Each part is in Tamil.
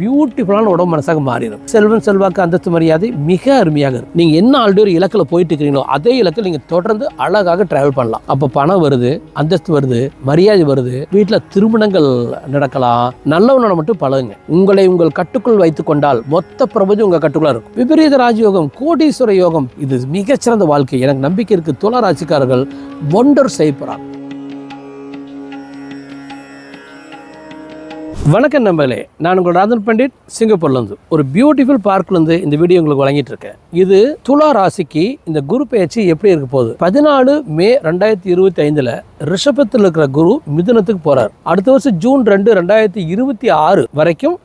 பியூட்டிஃபுல்லான உடம்பு மனசாக மாறிடும். செல்வன் செல்வாக்கு அந்தஸ்து மரியாதை மிக அருமையாக இருக்கும். நீங்கள் என்ன ஆல்ரெடி ஒரு இலக்கில் போயிட்டு இருக்கிறீங்களோ அதே இலக்கில் நீங்கள் தொடர்ந்து அழகாக டிராவல் பண்ணலாம். அப்போ பணம் வருது அந்தஸ்து வருது மரியாதை வருது வீட்டில் திருமணங்கள் நடக்கலாம். நல்லவனோட மட்டும் பழகுங்க. உங்களை உங்கள் கட்டுக்குள் வைத்துக் கொண்டால் மொத்த பிரபஞ்சம் உங்கள் கட்டுக்குள்ள இருக்கும். விபரீத ராஜயோகம் கோடீஸ்வர யோகம் இது மிகச்சிறந்த வாழ்க்கை. எனக்கு நம்பிக்கை இருக்கு. துளராட்சிக்காரர்கள் ஒண்டர் செய்யப்படுறாங்க வணக்கம் நம்பளே நான் உங்கள் ராதன் பண்டிட் சிங்கப்பூர்லேருந்து. ஒரு பியூட்டிஃபுல் பார்க்லேருந்து இந்த வீடியோ உங்களுக்கு வழங்கிட்டு இருக்கேன் இது துலா ராசிக்கு இந்த குரு பயிற்சி எப்படி இருக்க போகுது? பதினாலு மே ரெண்டாயிரத்தி இருபத்தி ஐந்தில் ரிஷபத்தில் இருக்கிற குரு மிதுனத்துக்கு போகிறார் அடுத்த வருஷம் ஜூன் ரெண்டு ரெண்டாயிரத்தி இருபத்தி ஆறு வரைக்கும்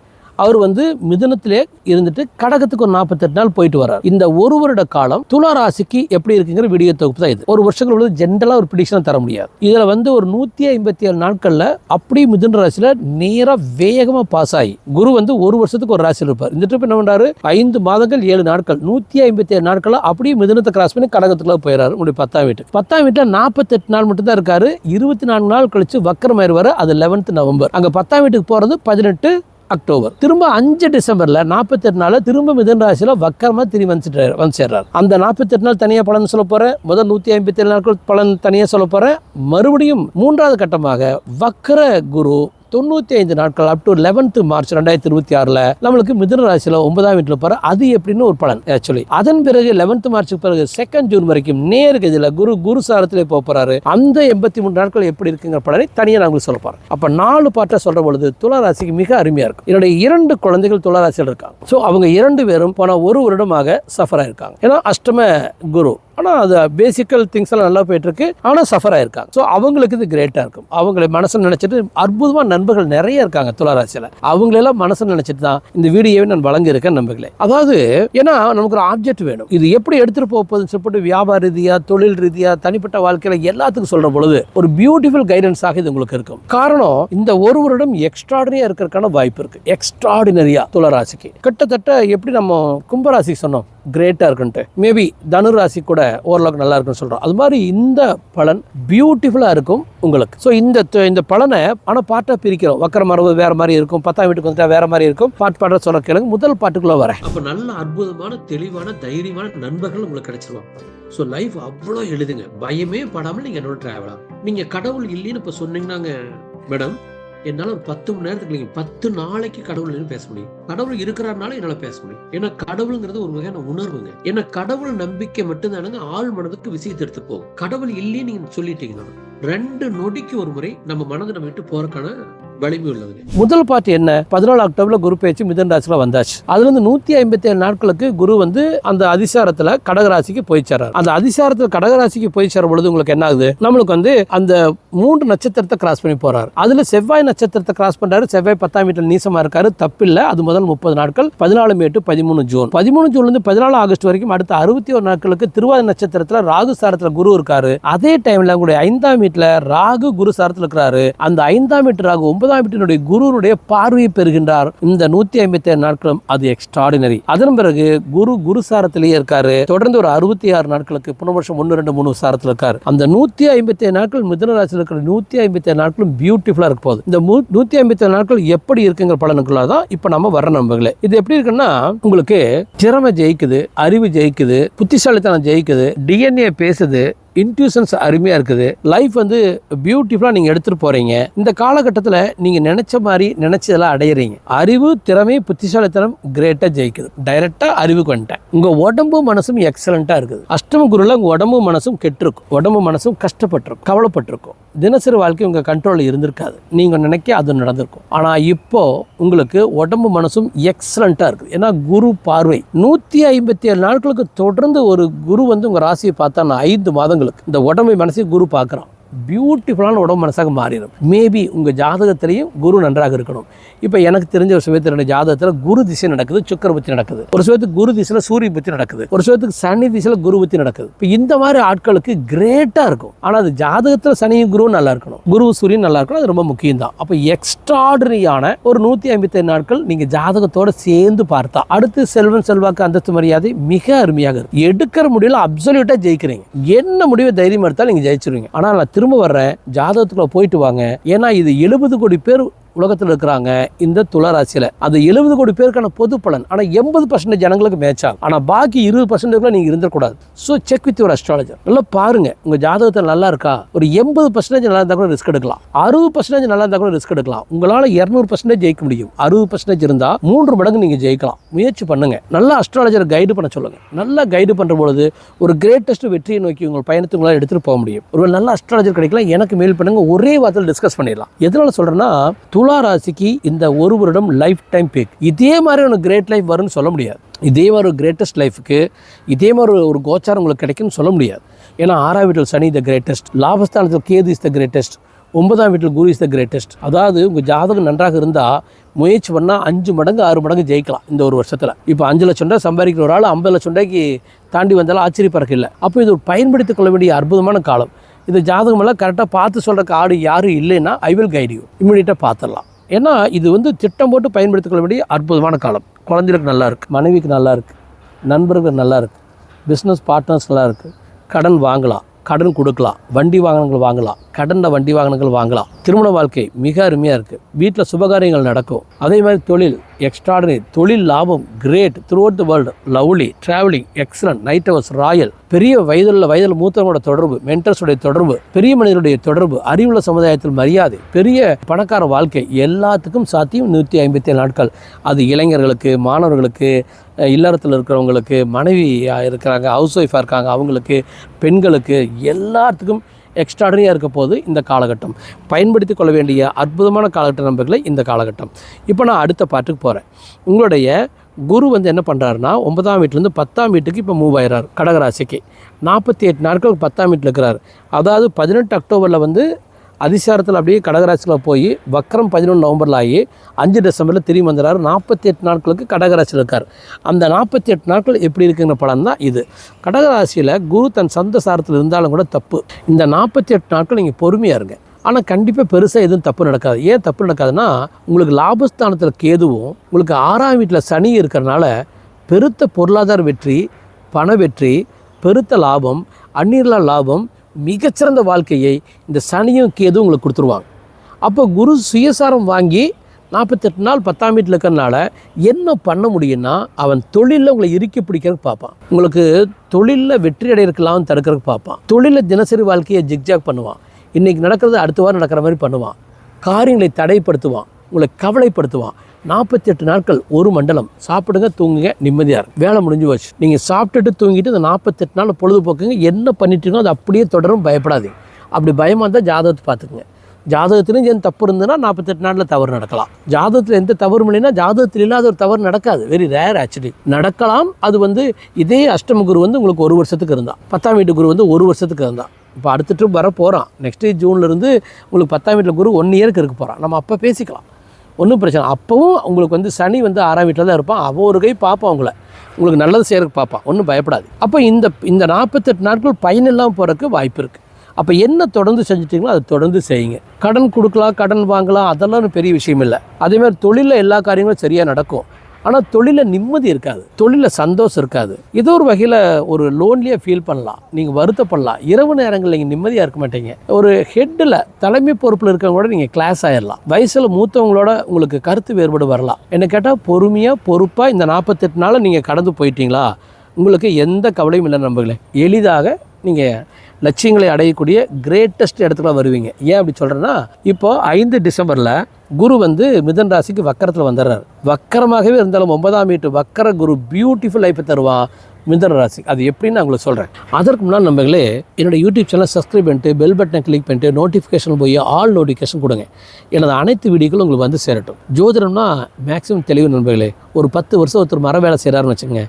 அவர் வந்து மிதுனத்திலே இருந்துட்டு கடகத்துக்கு ஒரு நாற்பத்தெட்டு நாள் போயிட்டு வர்றார். இந்த ஒரு வருட காலம் துலா ராசிக்கு எப்படி இருக்குங்கிற வீடியோ தொகுப்பு தான் இது. ஒரு வருஷங்கள் உள்ளது ஜென்ரலாக ஒரு பிடிஷனாக தர முடியாது. இதில் வந்து ஒரு நூற்றி ஐம்பத்தி ஏழு நாட்களில் அப்படியே மிதுன ராசியில் நேராக வேகமாக பாஸ் ஆகி குரு வந்து ஒரு வருஷத்துக்கு ஒரு ராசியில் இருப்பார். இந்த ட்ரிப் என்ன பண்ணுறாரு ஐந்து மாதங்கள் ஏழு நாட்கள் நூற்றி ஐம்பத்தி ஏழு நாட்களில் அப்படியே மிதனத்தை கிராஸ் பண்ணி கடகத்துக்குள்ள போயிடறாரு உங்களுடைய பத்தாம் வீட்டு பத்தாம் வீட்டில் நாற்பத்தெட்டு நாள் மட்டும் தான் இருக்காரு. இருபத்தி நான்கு நாள் கழிச்சு வக்கரமாயிருவார். அது லெவன்த் நவம்பர் அங்கே பத்தாம் வீட்டுக்கு போகிறது பதினெட்டு அக்டோபர். திரும்ப அஞ்சு டிசம்பர்ல நாற்பத்தெட்டு நாள் திரும்ப மிதன் ராசியில் வக்கரமாக திரும்பி வந்துட்டு வந்து சேர்றாரு. அந்த நாற்பத்தெட்டு நாள் தனியாக பலன் சொல்ல போகிறேன் முதல் நூற்றி ஐம்பத்தி ஏழு நாட்கள் பலன் தனியாக சொல்ல போகிறேன் மறுபடியும் மூன்றாவது கட்டமாக வக்கர குரு தொண்ணூற்றி ஐந்து நாட்கள் அப் டு லெவன்த் மார்ச் ரெண்டாயிரத்தி இருபத்தி ஆறில் நம்மளுக்கு மிதுன ராசியில் ஒன்பதாம் வீட்டில் போகிற அது எப்படின்னு ஒரு பலன் ஆக்சுவலி அதன் பிறகு லெவன்த் மார்ச்சுக்கு பிறகு செகண்ட் ஜூன் வரைக்கும் நேர்கதியில் குரு குரு சாரத்தில் போக போகிறாரு அந்த எண்பத்தி மூணு நாட்கள் எப்படி இருக்குங்கிற பலனை தனியாக நான் உங்களுக்கு சொல்ல போகிறேன் அப்போ நாலு பாட்டை சொல்கிற பொழுது துளாராசிக்கு மிக அருமையாக இருக்கும். என்னுடைய இரண்டு குழந்தைகள் துளராசியில் இருக்காங்க. ஸோ அவங்க இரண்டு பேரும் போன ஒரு வருடமாக சஃபர் இருக்காங்க ஏன்னா அஷ்டம குரு ஆனால் அது பேசிக்கல் திங்ஸ் எல்லாம் நல்லா போயிட்டுருக்கு. ஆனால் சஃபர் ஆயிருக்காங்க. ஸோ அவங்களுக்கு இது கிரேட்டாக இருக்கும். அவங்களை மனசில் நினச்சிட்டு அற்புதமாக நண்பர்கள் நிறைய இருக்காங்க துளாராசியில். அவங்களெல்லாம் மனசு நினைச்சிட்டு தான் இந்த வீடியோவை நான் வழங்கியிருக்கேன் நண்பர்களே. அதாவது ஏன்னா நமக்கு ஒரு ஆப்ஜெக்ட் வேணும். இது எப்படி எடுத்துகிட்டு போக போகுதுன்னு சொல்லிட்டு வியாபார ரீதியாக தொழில் ரீதியாக தனிப்பட்ட வாழ்க்கையில் எல்லாத்துக்கும் சொல்கிற பொழுது ஒரு பியூட்டிஃபுல் கைடன்ஸாக இது உங்களுக்கு இருக்கும். காரணம் இந்த ஒரு வருடம் எக்ஸ்ட்ராடினரியாக இருக்கிறதுக்கான வாய்ப்பு இருக்குது எக்ஸ்ட்ராடினரியாக துளராசிக்கு. கிட்டத்தட்ட எப்படி நம்ம கும்பராசிக்கு சொன்னோம் கிரேட்டாக இருக்குன்ட்டு. மேபி தனுராசி கூட ஓரளவுக்கு நல்லா இருக்குன்னு சொல்கிறோம் அது மாதிரி இந்த பலன் பியூட்டிஃபுல்லாக இருக்கும் உங்களுக்கு. ஸோ இந்த இந்த பலனை ஆனால் பாட்டாக பிரிக்கிறோம். வக்கர மரபு வேறு மாதிரி இருக்கும். பத்தாம் வீட்டுக்கு வந்துட்டா வேறு மாதிரி இருக்கும். பாட்டு பாட சொல்ல கேளுங்க. முதல் பாட்டுக்குள்ளே வரேன். அப்போ நல்ல அற்புதமான தெளிவான தைரியமான நண்பர்கள் உங்களுக்கு கிடைச்சிருவாங்க. ஸோ லைஃப் அவ்வளோ எழுதுங்க. பயமே படாமல் நீங்கள் என்னோட ட்ராவலாம் நீங்கள் கடவுள் இல்லைன்னு இப்போ சொன்னீங்கன்னாங்க மேடம் என்னால் பத்து மணி நேரத்துக்கு இல்லைங்க பத்து நாளைக்கு கடவுள் இல்லைன்னு பேச முடியும். கடவுள் இருக்கிறாருனால என்னால் பேச முடியும். ஏன்னா கடவுளுங்கிறது ஒரு வகையான உணர்வுங்க. ஏன்னா கடவுள் நம்பிக்கை மட்டும்தானுங்க ஆள் மனதுக்கு விஷயத்தை எடுத்து போகும். கடவுள் இல்லைன்னு நீங்க சொல்லிட்டீங்கன்னா ரெண்டு நொடிக்கு ஒரு முறை நம்ம மனதை நம்ம விட்டு போறக்கான வலிமை உள்ளது முதல் பாட்டு என்ன? பதினாலு அக்டோபர்ல குரு பேச்சு மிதன் ராசியில வந்தாச்சு. அதுல இருந்து நூத்தி ஐம்பத்தி ஏழு நாட்களுக்கு குரு வந்து அந்த அதிசாரத்துல கடகராசிக்கு போய் சேர்றாரு அந்த அதிசாரத்துல கடகராசிக்கு போய் சேரும் பொழுது உங்களுக்கு என்ன ஆகுது? நம்மளுக்கு வந்து அந்த மூன்று நட்சத்திரத்தை கிராஸ் பண்ணி போறாரு. அதுல செவ்வாய் நட்சத்திரத்தை கிராஸ் பண்றாரு. செவ்வாய் பத்தாம் வீட்டில் நீசமா இருக்காரு. தப்பில்லை. அது முதல் முப்பது நாட்கள். பதினாலு மே டு பதிமூணு ஜூன். பதிமூணு ஜூன்ல இருந்து பதினாலு ஆகஸ்ட் வரைக்கும் அடுத்த அறுபத்தி ஒரு நாட்களுக்கு திருவாதிரை நட்சத்திரத்துல ராகு சாரத்துல குரு இருக்காரு. அதே டைம்ல உங்களுடைய ஐந்தாம் வீட்டுல ராகு குரு சாரத்துல இருக்கிறாரு. அந்த ஐந்தாம் வீட்டு ராகு ஒன்பதாம் வீட்டினுடைய குருனுடைய பார்வையை பெறுகின்றார். இந்த நூத்தி ஐம்பத்தி ஏழு நாட்களும் அது எக்ஸ்ட்ராடினரி அதன் பிறகு குரு குரு சாரத்திலேயே இருக்காரு. தொடர்ந்து ஒரு அறுபத்தி ஆறு நாட்களுக்கு புனர்வருஷம் ஒன்று ரெண்டு மூணு சாரத்தில் இருக்காரு. அந்த நூத்தி ஐம்பத்தி ஏழு நாட்கள் மிதனராசியில் இருக்கிற நூத்தி ஐம்பத்தி ஏழு நாட்களும் பியூட்டிஃபுல்லா இருக்க போகுது. இந்த நூத்தி ஐம்பத்தி ஏழு நாட்கள் எப்படி இருக்குங்கிற பலனுக்குள்ள தான் இப்போ நம்ம வர நம்பங்களே இது எப்படி இருக்குன்னா உங்களுக்கு திறமை ஜெயிக்குது அறிவு ஜெயிக்குது புத்திசாலித்தனம் ஜெயிக்குது டிஎன்ஏ பேசுது இன்ட்யூஷன்ஸ் அருமையாக இருக்குது. லைஃப் வந்து பியூட்டிஃபுல்லாக நீங்கள் எடுத்துகிட்டு போகிறீங்க இந்த காலகட்டத்தில் நீங்கள் நினச்ச மாதிரி நினச்சதெல்லாம் அடையிறீங்க. அறிவு திறமை புத்திசாலித்தனம் கிரேட்டாக ஜெயிக்குது. டைரெக்டாக அறிவுக்கு வந்துட்டேன் உங்கள் உடம்பும் மனசும் எக்ஸலண்ட்டாக இருக்குது. அஷ்டம குருவில் உங்கள் உடம்பும் மனசும் கெட்டிருக்கும். உடம்பு மனசும் கஷ்டப்பட்டிருக்கும் கவலைப்பட்டிருக்கும். தினசரி வாழ்க்கை உங்கள் கண்ட்ரோலில் இருந்திருக்காது. நீங்கள் நினைக்க அது நடந்திருக்கும். ஆனால் இப்போது உங்களுக்கு உடம்பு மனசும் எக்ஸலண்ட்டாக இருக்குது. ஏன்னா குரு பார்வை. நூற்றி ஐம்பத்தி ஏழு நாட்களுக்கு தொடர்ந்து ஒரு குரு வந்து உங்கள் ராசியை பார்த்தா நான் ஐந்து மாதங்கள் உங்களுக்கு இந்த உடம்பை மனசையும் குரு பார்க்குறான். பியூட்டிஃபுல்லான உடம்பு மனசாக மாறிடும். மேபி உங்கள் ஜாதகத்திலையும் குரு நன்றாக இருக்கணும். இப்போ எனக்கு தெரிஞ்ச ஒரு சமயத்தில் என்னுடைய ஜாதகத்தில் குரு திசை நடக்குது சுக்கர புத்தி நடக்குது. ஒரு சமயத்துக்கு குரு திசையில் சூரிய புத்தி நடக்குது. ஒரு சமயத்துக்கு சனி திசையில் குரு புத்தி நடக்குது. இப்போ இந்த மாதிரி ஆட்களுக்கு கிரேட்டாக இருக்கும். ஆனால் அது ஜாதகத்தில் சனியும் குருவும் நல்லா இருக்கணும். குரு சூரியன் நல்லா இருக்கணும். அது ரொம்ப முக்கியம் தான் அப்போ எக்ஸ்ட்ராடரியான ஒரு நூற்றி ஐம்பத்தேழு நாட்கள் நீங்கள் ஜாதகத்தோட சேர்ந்து பார்த்தா அடுத்து செல்வன் செல்வாக்கு அந்தஸ்து மரியாதை மிக அருமையாக இருக்கும். எடுக்கிற முடியல அப்சல்யூட்டாக ஜெயிக்கிறீங்க. என்ன முடிவை தைரியம் எடுத்தாலும் நீங்கள் ஜெயிச்சிருவீங்க. ஆனால் திரும்ப வர்றேன் ஜாதகத்துக்குள்ளே போயிட்டு வாங்க. ஏன்னா இது எழுபது கோடி பேர் உலகத்தில் இருக்கிறாங்க இந்த துளராசியில் அந்த எழுபது கோடி பேருக்கான பொது பலன். ஆனால் எண்பது பர்சன்டேஜ் ஜனங்களுக்கு மேட்ச் ஆகும் ஆனால் பாக்கி இருபது பர்சன்டேஜ்ல நீங்கள் இருந்துடக்கூடாது ஸோ செக் வித் ஒரு அஸ்ட்ராலஜர் நல்லா பாருங்க. உங்கள் ஜாதகத்தில் நல்லா இருக்கா? ஒரு எண்பது பர்சன்டேஜ் நல்லா இருந்தால் கூட ரிஸ்க் எடுக்கலாம். அறுபது பர்சன்டேஜ் நல்லா இருந்தால் கூட ரிஸ்க் எடுக்கலாம். உங்களால் இரநூறு பர்சன்டேஜ் ஜெயிக்க முடியும். அறுபது பர்சன்டேஜ் இருந்தால் மூன்று மடங்கு நீங்கள் ஜெயிக்கலாம். முயற்சி பண்ணுங்க. நல்லா அஸ்ட்ராலஜர் கைடு பண்ண சொல்லுங்கள் நல்லா கைடு பண்ணுற பொழுது ஒரு கிரேட்டஸ்ட் வெற்றியை நோக்கி உங்கள் பயணத்தை உங்களால் எடுத்துகிட்டு போக முடியும். ஒரு நல்ல அஸ்ட்ராலஜர் கிடைக்கலாம். எனக்கு மேல் பண்ணுங்கள் ஒரே வாரத்தில் டிஸ்கஸ் பண்ணிடலாம். எதனால் சொல்கிறேன்னா துலா ராசிக்கு இந்த ஒரு வருடம் லைஃப் டைம் பேக் இதே மாதிரி ஒரு கிரேட் லைஃப் வரும்னு சொல்ல முடியாது. இதே மாதிரி ஒரு கிரேட்டஸ்ட் லைஃபுக்கு இதே மாதிரி ஒரு- கோச்சாரம் உங்களுக்கு கிடைக்கும்னு சொல்ல முடியாது. ஏன்னா ஆறாம் வீட்டில் சனி த கிரேட்டஸ்ட் லாபஸ்தானத்தில் கேது இஸ் த கிரேட்டஸ்ட் ஒன்பதாம் வீட்டில் குரு இஸ் த கிரேட்டஸ்ட் அதாவது உங்கள் ஜாதகம் நன்றாக இருந்தால் முயற்சி பண்ணால் அஞ்சு மடங்கு ஆறு மடங்கு ஜெயிக்கலாம் இந்த ஒரு வருஷத்தில். இப்போ அஞ்சு லட்சம் ரூபாய் சம்பாதிக்கிற ஒரு ஆள் ஐம்பது லட்சம் ரூபாய்க்கு தாண்டி வந்தாலும் ஆச்சரியப்பறக்கு இல்லை. அப்போ இது ஒரு பயன்படுத்திக் கொள்ள வேண்டிய அற்புதமான காலம். இந்த ஜாதகமெல்லாம் கரெக்டாக பார்த்து சொல்கிறக்கு ஆடு யாரும் இல்லைன்னா ஐ வில் கைட் யூ இம்மிடியட்டாக பார்த்துடலாம். ஏன்னா இது வந்து திட்டம் போட்டு பயன்படுத்திக்கொள்ள வேண்டிய அற்புதமான காலம். குழந்தைகளுக்கு நல்லா இருக்குது மனைவிக்கு நல்லா இருக்குது நண்பர்களுக்கு நல்லா இருக்குது பிஸ்னஸ் பார்ட்னர்ஸ் நல்லா இருக்குது கடன் வாங்கலாம் கடன் கொடுக்கலாம் வண்டி வாகனங்கள் வாங்கலாம். கடனில் வண்டி வாகனங்கள் வாங்கலாம். திருமண வாழ்க்கை மிக அருமையாக இருக்குது வீட்டில் சுபகாரியங்கள் நடக்கும். அதே மாதிரி தொழில் எக்ஸ்ட்ராடனரி தொழில் லாபம் great throughout the world lovely travelling excellent night hours royal பெரிய வயதில் வயதில் மூத்தவங்களோட தொடர்பு மென்டர்ஸுடைய தொடர்பு பெரிய மனிதனுடைய தொடர்பு அறிவுள்ள சமுதாயத்தில் மரியாதை பெரிய பணக்கார வாழ்க்கை எல்லாத்துக்கும் சாத்தியம் நூற்றி ஐம்பத்தி ஏழு நாட்கள். அது இளைஞர்களுக்கு மாணவர்களுக்கு இல்லறத்தில் இருக்கிறவங்களுக்கு மனைவி இருக்கிறாங்க ஹவுஸ் ஒய்ஃபாக இருக்காங்க அவங்களுக்கு பெண்களுக்கு எல்லாத்துக்கும் எக்ஸ்ட்ராடனியாக இருக்க போது இந்த காலகட்டம். பயன்படுத்தி கொள்ள வேண்டிய அற்புதமான காலகட்ட நம்பர்களை இந்த காலகட்டம். இப்போ நான் அடுத்த பாட்டுக்கு போகிறேன் உங்களுடைய குரு வந்து என்ன பண்ணுறாருன்னா ஒன்பதாம் வீட்டிலேருந்து பத்தாம் வீட்டுக்கு இப்போ மூவ் ஆயிடுறார் கடகராசிக்கு. நாற்பத்தி எட்டு நாட்கள் பத்தாம் வீட்டில் இருக்கிறார். அதாவது பதினெட்டு அக்டோபரில் வந்து அதிசாரத்தில் அப்படியே கடகராசியில் போய் வக்கரம் பதினொன்று நவம்பரில் ஆகி அஞ்சு டிசம்பரில் திரும்பி வந்துடுறாரு நாற்பத்தி எட்டு நாட்களுக்கு கடகராசியில் இருக்கார். அந்த நாற்பத்தி எட்டு நாட்கள் எப்படி இருக்குங்கிற படம் தான் இது. கடகராசியில் குரு தன் சொந்த சாரத்தில் இருந்தாலும் கூட தப்பு. இந்த நாற்பத்தி எட்டு நாட்கள் நீங்கள் பொறுமையாக இருங்க. ஆனால் கண்டிப்பாக பெருசாக எதுவும் தப்பு நடக்காது. ஏன் தப்பு நடக்காதுன்னா உங்களுக்கு லாபஸ்தானத்தில் கேதுவும் உங்களுக்கு ஆறாம் வீட்டில் சனி இருக்கிறனால பெருத்த பொருளாதார வெற்றி பண வெற்றி பெருத்த லாபம் அந்நீர்ல லாபம் மிகச்சிறந்த வாழ்க்கையை இந்த சனியும் கேது உங்களுக்கு கொடுத்துருவாங்க. அப்போ குரு சுயசாரம் வாங்கி நாற்பத்தெட்டு நாள் பத்தாம் வீட்டில் இருக்கிறனால என்ன பண்ண முடியும்னா அவன் தொழிலில் உங்களை இறுக்கி பிடிக்கிறதுக்கு பார்ப்பான். உங்களுக்கு தொழிலில் வெற்றி அடையிருக்கலாம் தடுக்கிறதுக்கு பார்ப்பான். தொழிலில் தினசரி வாழ்க்கையை ஜிக்ஜாக் பண்ணுவான். இன்றைக்கி நடக்கிறது அடுத்த வாரம் நடக்கிற மாதிரி பண்ணுவான். காரியங்களை தடைப்படுத்துவான். உங்களை கவலைப்படுத்துவான். நாற்பத்தெட்டு நாட்கள் ஒரு மண்டலம். சாப்பிடுங்க தூங்குங்க நிம்மதியாக இருக்கும். வேலை முடிஞ்சு போச்சு. நீங்கள் சாப்பிட்டுட்டு தூங்கிட்டு இந்த நாற்பத்தெட்டு நாள் பொழுதுபோக்குங்க. என்ன பண்ணிட்டீங்களோ அது அப்படியே தொடரும். பயப்படாதீங்க. அப்படி பயமாக இருந்தால் ஜாதகத்தை பார்த்துக்குங்க. ஜாதகத்திலும் எந்த தப்பு இருந்ததுன்னா நாற்பத்தெட்டு நாளில் தவறு நடக்கலாம். ஜாதகத்தில் எந்த தவறும் இல்லைன்னா ஜாதகத்தில் இல்லாத ஒரு தவறு நடக்காது. வெரி ரேர் ஆக்சுவலி நடக்கலாம். அது வந்து இதே அஷ்டம குரு வந்து உங்களுக்கு ஒரு வருஷத்துக்கு இருந்தால் பத்தாம் வீட்டு குரு வந்து ஒரு வருஷத்துக்கு இருந்தால் இப்போ அடுத்த ட்ரிப் வர போகிறான் நெக்ஸ்ட் ஜூன்லேருந்து உங்களுக்கு பத்தாம் வீட்டில் குரு ஒன் இயருக்கு இருக்க போகிறான் நம்ம அப்போ பேசிக்கலாம். ஒன்றும் பிரச்சனை அப்போவும் உங்களுக்கு வந்து சனி வந்து ஆறாம் வீட்டில் தான் இருப்பான். அவன் ஒரு கை பார்ப்பான் உங்களை. உங்களுக்கு நல்லது செய்கிறதுக்கு பார்ப்பான் ஒன்றும் பயப்படாது. அப்போ இந்த இந்த நாற்பத்தெட்டு நாட்கள் பயன் இல்லாமல் போகிறதுக்கு வாய்ப்பு இருக்குது அப்போ என்ன தொடர்ந்து செஞ்சிட்டிங்களோ அதை தொடர்ந்து செய்யுங்க. கடன் கொடுக்கலாம் கடன் வாங்கலாம் அதெல்லாம் பெரிய விஷயம் இல்லை. அதேமாதிரி தொழிலில் எல்லா காரியங்களும் சரியாக நடக்கும். ஆனால் தொழிலில் நிம்மதி இருக்காது. தொழிலில் சந்தோஷம் இருக்காது. ஏதோ ஒரு வகையில் ஒரு லோன்லியாக ஃபீல் பண்ணலாம். நீங்கள் வருத்தப்படலாம். இரவு நேரங்களில் நீங்கள் நிம்மதியாக இருக்க மாட்டீங்க. ஒரு ஹெட்டில் தலைமை பொறுப்பில் இருக்கவங்க கூட நீங்கள் கிளாஸ் ஆயிடலாம் வயசில் மூத்தவங்களோட உங்களுக்கு கருத்து வேறுபாடு வரலாம். என்ன கேட்டால் பொறுமையாக பொறுப்பாக இந்த நாற்பத்தெட்டு நாளில் நீங்கள் கடந்து போயிட்டீங்களா? உங்களுக்கு எந்த கவலையும் இல்லை நம்புங்களேன். எளிதாக நீங்கள் லட்சியங்களை அடையக்கூடிய கிரேட்டஸ்ட் இடத்துல வருவீங்க. ஏன் அப்படி சொல்கிறேன்னா இப்போ ஐந்து டிசம்பரில் குரு வந்து மிதன் ராசிக்கு வக்கரத்தில் வந்துடுறார். வக்கரமாகவே இருந்தாலும் ஒன்பதாம் வீட்டு வக்கர குரு பியூட்டிஃபுல் லைஃப்பை தருவான் மிதன ராசி. அது எப்படின்னு நான் உங்களுக்கு சொல்கிறேன் அதற்கு முன்னால் நம்பங்களே என்னோட யூடியூப் சேனல் சப்ஸ்கிரைப் பண்ணிட்டு பெல் பட்டனை கிளிக் பண்ணிட்டு நோட்டிஃபிகேஷன் போய் ஆல் நோட்டிஃபிகேஷன் கொடுங்க. எனது அனைத்து வீடியோக்களும் உங்களுக்கு வந்து சேரட்டும். ஜோதிடம்னா மேக்ஸிமம் தெளிவு நண்பர்களே ஒரு பத்து வருஷம் ஒருத்தர் மர வேலை செய்கிறாருன்னு வச்சுங்க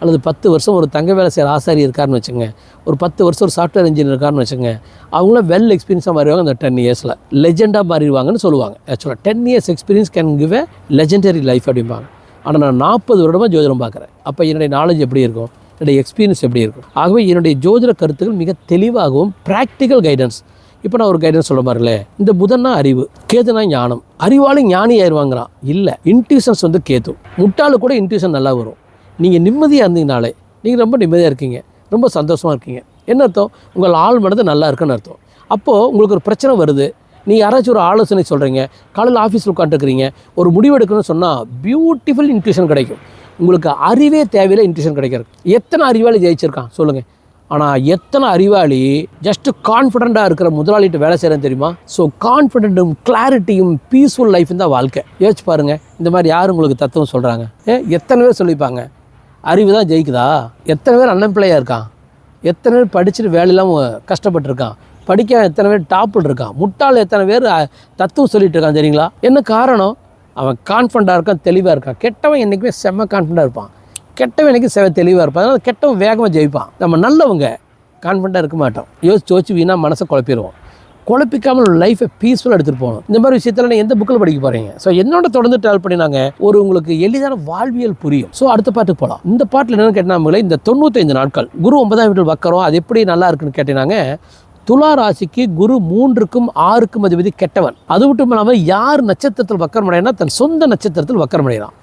அல்லது பத்து வருஷம் ஒரு தங்க வேலை செய்கிற ஆசாரி இருக்காருன்னு வச்சுங்க ஒரு பத்து வருஷம் ஒரு சாஃப்ட்வேர் இன்ஜினியர் இருக்காருன்னு வச்சுங்க அவங்களாம் வெல் எக்ஸ்பீரியன்ஸாக மாறிடுவாங்க அந்த டென் இயர்ஸில் லெஜெண்டாக மாறிடுவாங்கன்னு சொல்லுவாங்க. ஆக்சுவலாக ten years experience can give a legendary life அப்படிம்பாங்க. ஆனால் நான் நாற்பது வருடமாக ஜோதிடம் பார்க்குறேன். அப்போ என்னுடைய நாலேஜ் எப்படி இருக்கும்? என்னுடைய எக்ஸ்பீரியன்ஸ் எப்படி இருக்கும்? ஆகவே என்னுடைய ஜோதிட கருத்துக்கள் மிக தெளிவாகவும் ப்ராக்டிக்கல் கைடன்ஸ் இப்போ நான் ஒரு கைடன்ஸ் சொல்ல மாதிரில இந்த புதன்னா அறிவு கேதுனா ஞானம். அறிவாலும் ஞானி ஆயிடுவாங்கிறான் இல்லை இன்ட்யூஷன்ஸ் வந்து கேது. முட்டாளு கூட இன்ட்யூஷன் நல்லா வரும். நீங்கள் நிம்மதியாக இருந்தீங்கனாலே நீங்கள் ரொம்ப நிம்மதியாக இருக்கீங்க. ரொம்ப சந்தோஷமாக இருக்கீங்க. என்ன அர்த்தம்? உங்கள் ஆள் மனது நல்லா இருக்குன்னு அர்த்தம். அப்போது உங்களுக்கு ஒரு பிரச்சனை வருது. நீங்கள் யாராச்சும் ஒரு ஆலோசனை சொல்கிறீங்க காலையில் ஆஃபீஸில் உட்காந்துருக்கிறீங்க ஒரு முடிவு எடுக்கணும்னு சொன்னால் பியூட்டிஃபுல் இன்ட்யூஷன் கிடைக்கும். உங்களுக்கு அறிவே தேவையில்லை இன்ட்யூஷன் கிடைக்கிறது எத்தனை அறிவாளி ஜெயிச்சிருக்கான்? சொல்லுங்கள் ஆனால் எத்தனை அறிவாளி ஜஸ்ட் கான்ஃபிடண்ட்டாக இருக்கிற முதலாளிகிட்ட வேலை செய்கிறேன் தெரியுமா? ஸோ கான்ஃபிடென்ட்டும் கிளாரிட்டியும் பீஸ்ஃபுல் லைஃப் தான் வாழ்க்கை. யோசிச்சு பாருங்கள் இந்த மாதிரி யார் உங்களுக்கு தத்துவம் சொல்கிறாங்க ஏ எத்தனை பேர் சொல்லிப்பாங்க அறிவு தான் ஜெயிக்குதா? எத்தனை பேர் அன்எம்ப்ளாயாக இருக்கான்? எத்தனை பேர் படிச்சுட்டு வேலை இல்லாமல் கஷ்டப்பட்டிருக்கான்? படிக்க எத்தனை பேர் டாப்பில் இருக்கான்? முட்டாள் எத்தனை பேர் தத்துவம் சொல்லிட்டு இருக்கான் தெரியுங்களா? என்ன காரணம்? அவன் கான்ஃபிடண்ட்டாக இருக்கான் தெளிவாக இருக்கான். கெட்டவன் என்றைக்குமே செம்ம கான்ஃபிடண்ட்டாக இருப்பான். கெட்டவன் என்றைக்கும் செவ தெளிவாக இருப்பான். அதனால் கெட்டவன் வேகமாக ஜெயிப்பான். நம்ம நல்லவங்க கான்ஃபிடண்ட்டாக இருக்க மாட்டோம். யோசிச்சு யோசிச்சு வீணாக மனசை குழப்பிடுவோம். குழப்பிக்காமல் ஒரு லைஃபை பீஸ்ஃபுல்லாக எடுத்துகிட்டு போகணும். இந்த மாதிரி விஷயத்தில் நீங்கள் எந்த புக்கில் படிக்க போகிறீங்க ஸோ என்னோட தொடர்ந்து ட்ராவல் பண்ணினாங்க. ஒரு உங்களுக்கு எளிதான வாழ்வியல் புரியும். ஸோ அடுத்த பாட்டுக்கு போகலாம் இந்த பாட்டில் என்னென்னு கேட்டாங்களே இந்த தொண்ணூத்தைந்து நாட்கள். குரு ஒன்பதாம் வீட்டில் வக்கரம் அது எப்படி நல்லா இருக்குன்னு கேட்டினாங்க துலா ராசிக்கு குரு மூன்றுக்கும் ஆறுக்கும் அதிபதி கெட்டவன். அது மட்டும் இல்லாமல் யார் நட்சத்திரத்தில் வக்கரம் அடையினா தன் சொந்த நட்சத்திரத்தில் வக்கரம் அடைகிறான்.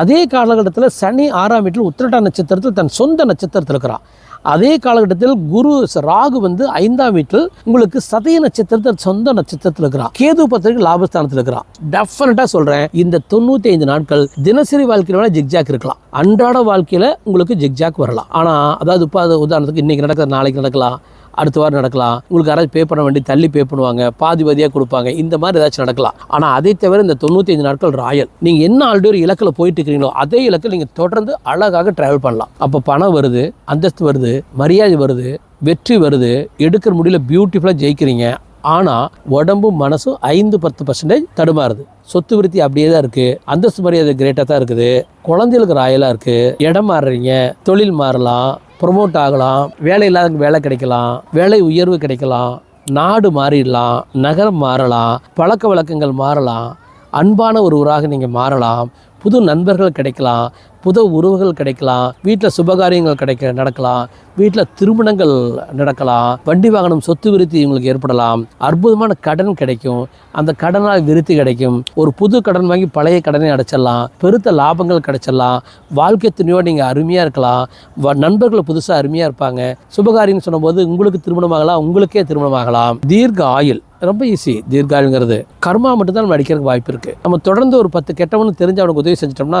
அதே காலகட்டத்தில் சனி ஆறாம் வீட்டில் உத்திரட்டா நட்சத்திரத்தில் தன் சொந்த நட்சத்திரத்தில் இருக்கிறான். அதே காலகட்டத்தில் குரு ராகு வந்து ஐந்தாம் வீட்டில் உங்களுக்கு சதய நட்சத்திரத்தில் சொந்த நட்சத்திரத்தில் இருக்கிறான். கேது பத்திரிகை லாபஸ்தானத்தில் இருக்கிறான். டெஃபினட்டாக சொல்கிறேன் இந்த தொண்ணூற்றி ஐந்து நாட்கள் தினசரி வாழ்க்கையில வேணால் ஜிக்ஜாக் இருக்கலாம். அன்றாட வாழ்க்கையில் உங்களுக்கு ஜிக்ஜாக் வரலாம். ஆனால் அதாவது இப்போ உதாரணத்துக்கு இன்றைக்கி நடக்கிற நாளைக்கு நடக்கலாம். அடுத்த வாரம் நடக்கலாம். உங்களுக்கு யாராவது பே பண்ண வேண்டி தள்ளி பே பண்ணுவாங்க. பாதி பாதியாக கொடுப்பாங்க. இந்த மாதிரி ஏதாச்சும் நடக்கலாம். ஆனால் அதை தவிர இந்த தொண்ணூற்றி ஐந்து நாட்கள் ராயல். நீங்கள் என்ன ஆல்ரெடி ஒரு இலக்கில் போயிட்டு இருக்கிறீங்களோ அதே இலக்கில் நீங்கள் தொடர்ந்து அழகாக ட்ராவல் பண்ணலாம். அப்போ பணம் வருது அந்தஸ்து வருது மரியாதை வருது வெற்றி வருது. எடுக்கிற முடியல பியூட்டிஃபுல்லாக ஜெயிக்கிறீங்க. ஆனால் உடம்பும் மனசும் ஐந்து பத்து பர்சன்டேஜ் தடுமாறுது. சொத்து விருத்தி அப்படியே தான் இருக்குது அந்தஸ்து மரியாதை கிரேட்டாக தான் இருக்குது. குழந்தைகளுக்கு ராயலாக இருக்குது இடம் மாறுறீங்க. தொழில் மாறலாம். ப்ரொமோட் ஆகலாம் வேலை இல்லாத வேலை கிடைக்கலாம் வேலை உயர்வு கிடைக்கலாம் நாடு மாறிடலாம் நகரம் மாறலாம் பழக்க வழக்கங்கள் மாறலாம் அன்பான ஒருவராக நீங்கள் மாறலாம் புது நண்பர்கள் கிடைக்கலாம் புது உறவுகள் கிடைக்கலாம் வீட்டில் சுபகாரியங்கள் கிடைக்க நடக்கலாம் வீட்டில் திருமணங்கள் நடக்கலாம் வண்டி வாகனம் சொத்து விருத்தி இவங்களுக்கு ஏற்படலாம் அற்புதமான கடன் கிடைக்கும் அந்த கடனால் விருத்தி கிடைக்கும் ஒரு புது கடன் வாங்கி பழைய கடனை அடைச்சிடலாம் பெருத்த லாபங்கள் கிடைச்சிடலாம் வாழ்க்கை துணியோடு நீங்கள் அருமையாக இருக்கலாம் வ- நண்பர்கள் புதுசாக அருமையாக இருப்பாங்க சுபகாரியம்னு சொன்னபோது உங்களுக்கு திருமணமாகலாம் உங்களுக்கே திருமணமாகலாம். தீர்க்க ஆயுள் ரொம்ப ஈஸி தீர்காயுங்கிறது கர்மா மட்டும்தான் நம்ம அடிக்கிறதுக்கு வாய்ப்பு இருக்குது நம்ம தொடர்ந்து ஒரு பத்து கெட்டவனு தெரிஞ்சு அவனுக்கு உதவி செஞ்சிட்டோம்னா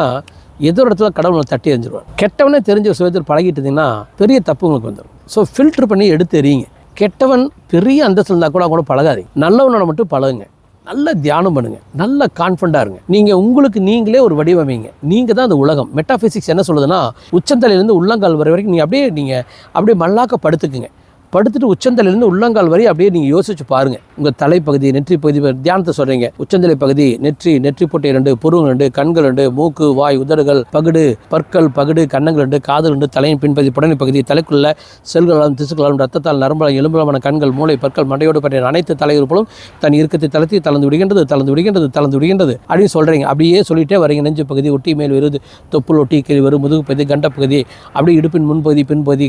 ஏதோ ஒரு இடத்துல கடவுள் தட்டி எறிஞ்சிருவார். கெட்டவனே தெரிஞ்ச ஒரு சுயத்தில் பழகிட்டு இருந்தீங்கன்னா பெரிய தப்பு உங்களுக்கு வந்துடும். ஸோ ஃபில்டர் பண்ணி எடுத்து எறியுங்க. கெட்டவன் பெரிய அந்தஸ்து இருந்தால் கூட அவங்க கூட பழகாதீங்க. நல்லவனோட மட்டும் பழகுங்க. நல்ல தியானம் பண்ணுங்க. நல்ல கான்ஃபிடண்டாக இருங்க. நீங்கள் உங்களுக்கு நீங்களே ஒரு வடிவமைங்க. நீங்கள் தான் அந்த உலகம். மெட்டாஃபிசிக்ஸ் என்ன சொல்லுதுன்னா உச்சந்தலையிலேருந்து உள்ளங்கால் வரை வரைக்கும் நீங்கள் அப்படியே நீங்கள் அப்படியே மல்லாக்க படுத்துக்குங்க. படுத்துட்டு உச்சந்தலையிலேருந்து உள்ளங்கால் வரை அப்படியே நீங்கள் யோசிச்சு பாருங்கள் உங்கள் தலைப்பகுதி நெற்றி பகுதி தியானத்தை சொல்கிறீங்க உச்சந்தலை பகுதி நெற்றி நெற்றி பொட்டை ரெண்டு புருவம் ரெண்டு கண்கள் ரெண்டு மூக்கு வாய் உதடுகள் பகுடு பற்கள் பகுடு கன்னங்கள் ரெண்டு காதல் ரெண்டு தலையின் பின்பகுதி புடனை பகுதி தலைக்குள்ள செல்களாலும் திசுக்களாலும் ரத்தத்தால் நரம்பால் எலும்புலமான கண்கள் மூளை பற்கள் மண்டையோடு பற்றிய அனைத்து தலையுறுப்புகளும் தன் இறுக்கத்தை தளர்த்தி தளர்ந்து விடுகின்றது தளர்ந்து விடுகின்றது தளர்ந்து விடுகின்றது அப்படின்னு சொல்கிறீங்க அப்படியே சொல்லிட்டே வரீங்க. நெஞ்சு பகுதி ஒட்டி மேல் வருது தொப்புள் ஒட்டி கீழ் வரும் முதுகு பகுதி கண்ட பகுதி அப்படியே இடுப்பின் முன்பகுதி பின்பகுதி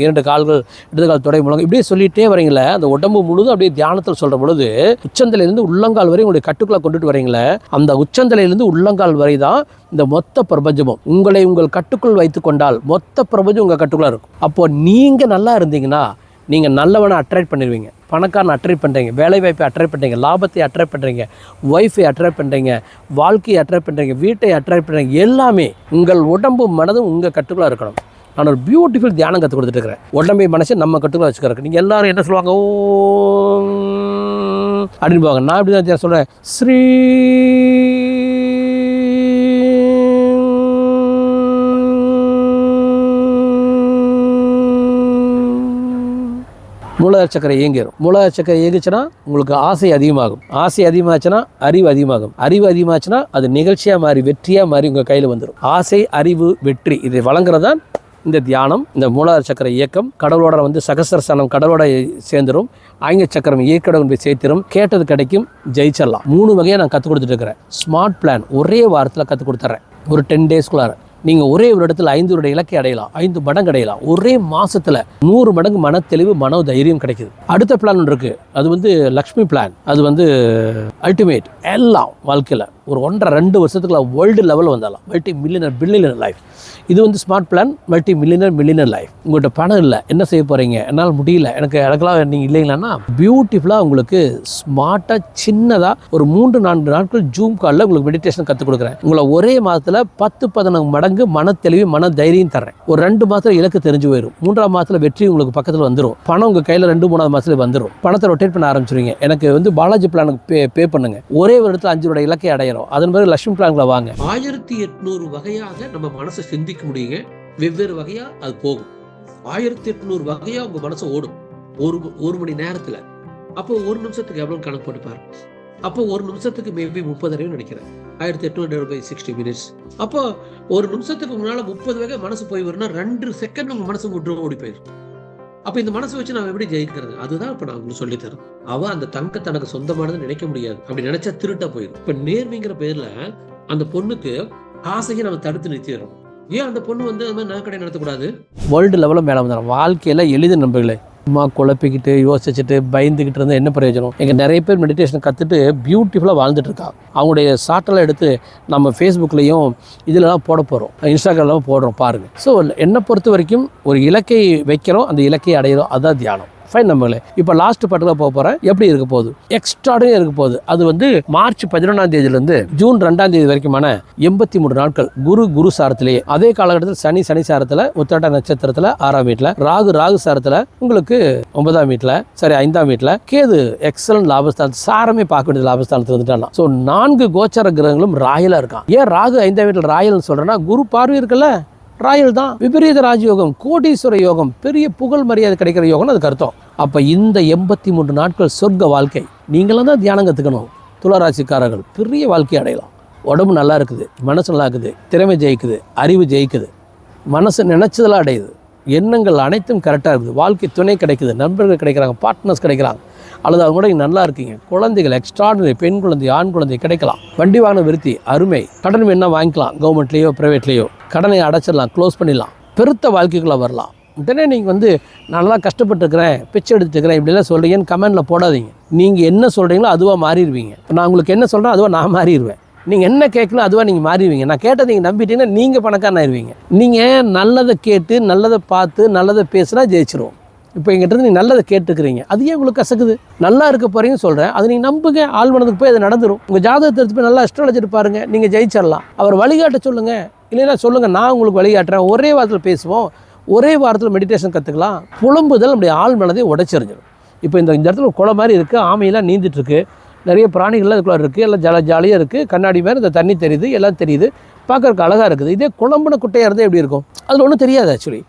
இரண்டு கால்கள் இடது கால் உடை முழங்கு இப்படியே சொல்லிட்டே வரீங்களே அந்த உடம்பு முழுதும் அப்படியே தியானத்தில் சொல்கிற பொழுது உச்சந்தலையிலேருந்து உள்ளங்கால் வரை உங்களுடைய கட்டுக்களை கொண்டுட்டு வரீங்களே அந்த உச்சந்தலையிலேருந்து உள்ளங்கால் வரை தான் இந்த மொத்த பிரபஞ்சமும். உங்களை உங்கள் கட்டுக்குள் வைத்து கொண்டால் மொத்த பிரபஞ்சம் உங்கள் கட்டுக்குள்ளே இருக்கும். அப்போ நீங்கள் நல்லா இருந்தீங்கன்னா நீங்கள் நல்லவனை அட்ராக்ட் பண்ணிடுவீங்க. பணக்காரனை அட்ராக்ட் பண்ணுறீங்க வேலை வாய்ப்பை அட்ராக்ட் பண்ணுறீங்க லாபத்தை அட்ராக்ட் பண்ணுறீங்க ஒய்ஃபை அட்ராக்ட் பண்ணுறீங்க வாழ்க்கையை அட்ராக்ட் பண்ணுறீங்க வீட்டை அட்ராக்ட் பண்ணுறீங்க எல்லாமே உங்கள் உடம்பும் மனதும் உங்கள் கட்டுக்குள்ளே இருக்கணும். நான் ஒரு பியூட்டிஃபுல் தியானம் கற்றுக் கொடுத்துட்டு இருக்கிறேன் உடம்பை மனசை நம்ம கட்டுக்குள்ள வச்சுக்கிறக்கு நீங்கள் எல்லாரும் என்ன சொல்லுவாங்க? ஓ அப்படின்னு போவாங்க. நான் இப்படி தான் சொல்கிறேன் ஸ்ரீ மூலாதார சக்கரை இயங்கிடும் மூலாதார சக்கரை இயங்குச்சுன்னா உங்களுக்கு ஆசை அதிகமாகும். ஆசை அதிகமாச்சுன்னா அறிவு அதிகமாகும். அறிவு அதிகமாச்சுன்னா அது நிகழ்ச்சியாக மாறி வெற்றியாக மாறி உங்கள் கையில் வந்துடும் ஆசை அறிவு வெற்றி இதை வழங்குறதான் இந்த தியானம் இந்த மூலாதார சக்கர இயக்கம் கடவுளோட வந்து சகசரஸ்தானம் கடவுளோட சேர்ந்துடும் ஆங்கில சக்கரம் இயக்கடம் போய் சேர்த்திரும். கேட்டது கிடைக்கும் ஜெயிச்சிடலாம். மூணு வகையாக நான் கற்றுக் கொடுத்துட்டு இருக்கிறேன் ஸ்மார்ட் பிளான் ஒரே வாரத்தில் கற்றுக் கொடுத்துட்றேன் ஒரு டென் டேஸ்க்குள்ளார நீங்கள் ஒரே ஒரு இடத்துல ஐந்து வருட இலக்கை அடையலாம். ஐந்து மடங்கு அடையலாம். ஒரே மாசத்துல நூறு மடங்கு மன தெளிவு மன தைரியம் கிடைக்குது. அடுத்த பிளான் ஒன்று இருக்குது அது வந்து லக்ஷ்மி பிளான் அது வந்து அல்டிமேட் எல்லாம் வாழ்க்கையில். ஒரு ஒன்றரை ரெண்டு வருஷத்துக்குள்ள வேர்ல்டு லெவல் வந்தாலும். மல்டி மில்லியனர் பில்லியனர் லைஃப் இது வந்து smart plan multi millionaire millionaire life உங்கள்கிட்ட பணம் இல்லை. என்ன செய்ய போகிறீங்க என்னால் முடியல. எனக்கு எனக்கெல்லாம் நீங்கள் இல்லைங்களான்னா பியூட்டிஃபுல்லாக உங்களுக்கு ஸ்மார்ட்டாக சின்னதாக ஒரு மூன்று நான்கு நாட்கள் ஜூம் காலில் உங்களுக்கு மெடிடேஷன் கற்றுக் கொடுக்குறேன். உங்களை ஒரே மாதத்தில் பத்து பதினொன்று மடங்கு மன தெளிவு மன தைரியம் தர்றேன். ஒரு ரெண்டு மாதத்தில் இலக்கு தெரிஞ்சு போயிடும் மூன்றாம் மாதத்தில் வெற்றி உங்களுக்கு பக்கத்தில் வந்துடும் பணம் உங்கள் கையில் ரெண்டு மூணாவது மாதத்தில் வந்துடும் பணத்தை ரொட்டேட் பண்ண ஆரம்பிச்சிருவீங்க. எனக்கு வந்து பாலாஜி பிளானுக்கு பே பே பண்ணுங்க. ஒரே ஒரு இடத்துல அஞ்சு இலக்கை இலக்கை அடையிறோம் அதன் பிறகு லட்சுமி பிளான்களை வாங்க. ஆயிரத்தி எட்நூறு வகையாக நம்ம மனசை சிந்திக்க முடியுங்க. வெவ்வேறு வகையா அது போகும். ஆயிரத்தி எட்நூறு வகையா உங்க மனசு ஓடும். ஒரு ஒரு மணி நேரத்துல. அப்போ ஒரு நிமிஷத்துக்கு எவ்வளவு கணக்கு போட்டுப்பாரு அப்போ ஒரு நிமிஷத்துக்கு மேபி முப்பது அறிவு நினைக்கிறேன். ஆயிரத்தி எட்நூறு பை சிக்ஸ்டி மினிட்ஸ் அப்போ ஒரு நிமிஷத்துக்கு முன்னால முப்பது வகை மனசு போய் வரும்னா ரெண்டு செகண்ட் உங்க மனசு விட்டு ஓடி போயிடும் அப்ப இந்த மனசை வச்சு நான் எப்படி ஜெயிக்கிறது? அதுதான் இப்ப நான் உங்களுக்கு சொல்லி தரேன். அவ அந்த தங்க தனக்கு சொந்தமானது நினைக்க முடியாது. அப்படி நினைச்சா திருட்டா போயிடும் இப்ப நேர்மைங்கிற பேர்ல அந்த பொண்ணுக்கு ஆசையை நம்ம தடுத்து நிறுத்திடுறோம். ஏன் அந்த பொண்ணு வந்து அது மாதிரி நகைக்கடை நடத்தக்கூடாது? வேர்ல்டு லெவலில் மேலே வந்துடும். வாழ்க்கையில் எளிது நண்பர்களே. சும்மா குழப்பிக்கிட்டு யோசிச்சுட்டு பயந்துக்கிட்டு இருந்தால் என்ன பிரயோஜனம்? எங்கள் நிறைய பேர் மெடிடேஷன் கற்றுட்டு பியூட்டிஃபுல்லாக வாழ்ந்துட்டு இருக்காங்க அவங்களுடைய சாட்டெல்லாம் எடுத்து நம்ம ஃபேஸ்புக்லேயும் இதிலலாம் போட போகிறோம் இன்ஸ்டாகிராம்லாம் போடுறோம் பாருங்கள் ஸோ என்னை பொறுத்த வரைக்கும் ஒரு இலக்கை வைக்கிறோம் அந்த இலக்கை அடையிறோம். அதுதான் தியானம். ஃபைன் நம்மளே இப்போ லாஸ்ட் பட்டில் போக போகிறேன் எப்படி இருக்க போகுது? எக்ஸ்ட்ராடனே இருக்க போகுது. அது வந்து மார்ச் பதினொன்றாம் தேதியிலேருந்து ஜூன் ரெண்டாம் தேதி வரைக்குமான எண்பத்தி மூணு நாட்கள் குரு குரு சாரத்திலேயே. அதே காலகட்டத்தில் சனி சனி சாரத்தில் உத்திரட்ட நட்சத்திரத்தில் ஆறாம் வீட்டில் ராகு ராகு சாரத்தில் உங்களுக்கு ஒன்பதாம் வீட்டில் சரி ஐந்தாம் வீட்டில் கேது எக்ஸலன்ட் லாபஸ்தானம் சாரமே பார்க்க வேண்டியது லாபஸ்தானத்தில் வந்துட்டானா ஸோ நான்கு கோச்சர கிரகங்களும் ராயலாக இருக்கான். ஏன் ராகு ஐந்தாம் வீட்டில் ராயல்னு சொல்கிறேன்னா குரு பார்வை இருக்குல்ல? ராயல் தான் விபரீத ராஜயோகம் கோடீஸ்வர யோகம் பெரிய புகழ் மரியாதை கிடைக்கிற யோகம்னு அதுக்கு அர்த்தம். அப்போ இந்த எண்பத்தி மூன்று நாட்கள் சொர்க்க வாழ்க்கை நீங்களும் தான் தியானம் கற்றுக்கணும் துளராசிக்காரர்கள் பெரிய வாழ்க்கை அடையலாம். உடம்பு நல்லா இருக்குது மனசு நல்லா இருக்குது திறமை ஜெயிக்குது அறிவு ஜெயிக்குது. மனசு நினச்சதெல்லாம் அடையுது. எண்ணங்கள் அனைத்தும் கரெக்டாக இருக்குது. வாழ்க்கை துணை கிடைக்குது நண்பர்கள் கிடைக்கிறாங்க பார்ட்னர்ஸ் கிடைக்கிறாங்க அல்லது அவங்க கூட நல்லா இருக்கீங்க. குழந்தைகள் எக்ஸ்ட்ராடனரி பெண் குழந்தை ஆண் குழந்தை கிடைக்கலாம். வண்டி வாகன விருத்தி அருமை. கடன் வேணா வாங்கிக்கலாம். கவர்மெண்ட்லேயோ ப்ரைவேட்லேயோ கடனை அடைச்சிடலாம் க்ளோஸ் பண்ணிடலாம். பெருத்த வாழ்க்கைக்குள்ளே வரலாம். உடனே நீங்கள் வந்து நல்லா கஷ்டப்பட்டுருக்கிறேன் பிச்சை எடுத்துக்கிறேன் இப்படிலாம் சொல்கிறீங்கன்னு கமெண்டில் போடாதீங்க. நீங்கள் என்ன சொல்கிறீங்களோ அதுவாக மாறிடுவீங்க. இப்போ நான் உங்களுக்கு என்ன சொல்கிறேன் அதுவாக நான் மாறிடுவேன். நீங்கள் என்ன கேட்கணும் அதுவாக நீங்கள் மாறிடுவீங்க. நான் கேட்டதை நீங்கள் நம்பிட்டீங்கன்னா நீங்கள் பணக்காரன் ஆயிருவீங்க நீங்கள் நல்லதை கேட்டு நல்லதை பார்த்து நல்லதை பேசுனா ஜெயிச்சிருவோம். இப்போ எங்கிட்ட நீங்கள் நல்லதை கேட்டுக்கிறீங்க அது ஏன் உங்களுக்கு கசக்குது? நல்லா இருக்க போகிறீங்கன்னு சொல்கிறேன் அதை நீங்கள் நம்புங்க. ஆள் மனதுக்கு போய் அது நடந்துடும் உங்கள் ஜாதகத்தை எடுத்து போய் நல்லா அஸ்ட்ராலஜர் பாருங்கள் நீங்கள் ஜெயிச்சிடலாம் அவர் வழிகாட்ட சொல்லுங்கள் இல்லைன்னா சொல்லுங்கள் நான் உங்களுக்கு வழிகாட்டுறேன். ஒரே வாரத்தில் பேசுவோம். ஒரே வாரத்தில் மெடிடேஷன் கற்றுக்கலாம் புலம்புதல் நம்முடைய ஆள் மனதை உடச்சிருஞ்சிடும் இப்போ இந்த இந்த இடத்துல குளம் மாதிரி இருக்குது ஆமையெல்லாம் நீந்திட்டுருக்கு நிறைய பிராணிகள்லாம் அதுக்குள்ளே இருக்குது எல்லாம் ஜால ஜாலியாக இருக்குது கண்ணாடி மாதிரி இந்த தண்ணி தெரியுது எல்லாம் தெரியுது. பார்க்குறக்கு அழகாக இருக்குது. இதே குழம்புன குட்டையாக இருந்தால் எப்படி இருக்கும்? அதில் ஒன்றும் தெரியாது ஆக்சுவலி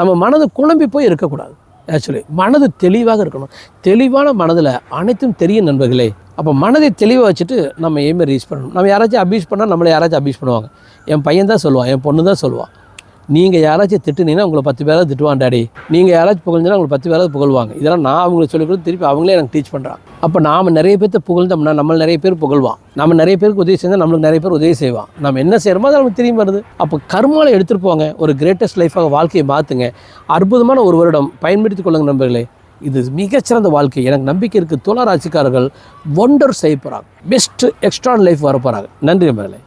நம்ம மனது குழம்பி போய் இருக்கக்கூடாது ஆக்சுவலி மனது தெளிவாக இருக்கணும். தெளிவான மனதில் அனைத்தும் தெரியும் நண்பர்களே. அப்போ மனதை தெளிவாக வச்சுட்டு நம்ம எய்மை ரீச் பண்ணணும். நம்ம யாராச்சும் அபியூஸ் பண்ணால் நம்மளை யாராச்சும் அபியூஸ் பண்ணுவாங்க. என் பையன் தான் சொல்லுவான் என் பொண்ணு தான் சொல்லுவான் நீங்கள் யாராச்சும் திட்டுனீங்கன்னா உங்களை பத்து பேராவது திட்டுவான் டாடி நீங்கள் யாராச்சும் புகழ்ந்தீங்கன்னா உங்களை பத்து பேராவது புகழ்வாங்க. இதெல்லாம் நான் அவங்களுக்கு சொல்லி கொடுத்து திருப்பி அவங்களே எனக்கு டீச் பண்ணுறான் அப்போ நாம் நிறைய பேர்த்த புகழ்ந்தோம்னா நம்ம நிறைய பேர் புகழ்வான். நம்ம நிறைய பேருக்கு உதவி செஞ்சால் நம்மளுக்கு நிறைய பேர் உதவி செய்வான். நம்ம என்ன செய்கிறோமோ அது நமக்கு திரும்பி வருது. அப்போ கர்மால எடுத்துகிட்டு போங்க. ஒரு கிரேட்டஸ்ட் லைஃபாக வாழ்க்கையை மாற்றுங்க அற்புதமான ஒரு வருடம் பயன்படுத்திக் கொள்ளுங்க நண்பர்களே. இது மிகச்சிறந்த வாழ்க்கை. எனக்கு நம்பிக்கை இருக்குது துளராட்சிக்காரர்கள் ஒண்டர் செய்ய போகிறாங்க பெஸ்ட் எக்ஸ்ட்ரா லைஃப் வர போகிறாங்க நன்றி நண்பர்களே.